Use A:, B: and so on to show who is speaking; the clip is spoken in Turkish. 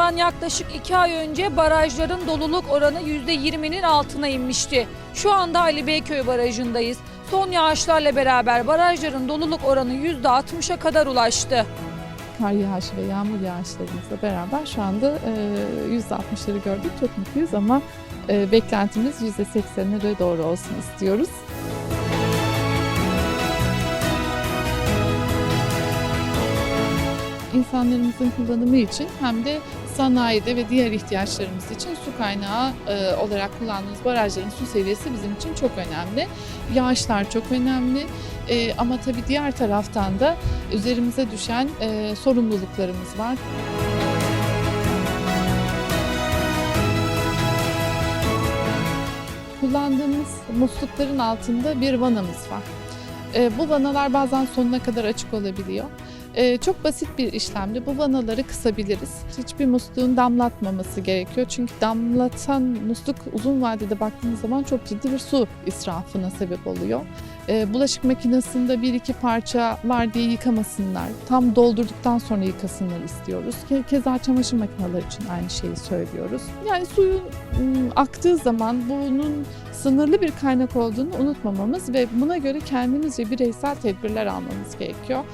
A: Bundan yaklaşık 2 ay önce barajların doluluk oranı %20'nin altına inmişti. Şu anda Ali Beyköy Barajı'ndayız. Son yağışlarla beraber barajların doluluk oranı %60'a kadar ulaştı.
B: kar yağışı ve yağmur yağışlarımızla beraber şu anda e, %60'ları gördük. Çok mutluyuz ama e, beklentimiz %80'lere doğru olsun istiyoruz. İnsanlarımızın kullanımı için hem de sanayide ve diğer ihtiyaçlarımız için su kaynağı e, olarak kullandığımız barajların su seviyesi bizim için çok önemli. Yağışlar çok önemli E, ama tabii diğer taraftan da üzerimize düşen e, sorumluluklarımız var. Kullandığımız muslukların altında bir vanamız var. E, bu vanalar bazen sonuna kadar açık olabiliyor. E, çok basit bir işlemde bu vanaları kısabiliriz. Hiçbir musluğun damlatmaması gerekiyor. Çünkü damlatan musluk uzun vadede baktığınız zaman çok ciddi bir su israfına sebep oluyor. E, bulaşık makinesinde bir iki parça var diye yıkamasınlar. Tam doldurduktan sonra yıkasınlar istiyoruz. Ke- Keza çamaşır makineleri için aynı şeyi söylüyoruz. Yani suyun ım, aktığı zaman bunun sınırlı bir kaynak olduğunu unutmamamız ve buna göre kendimizce bireysel tedbirler almamız gerekiyor.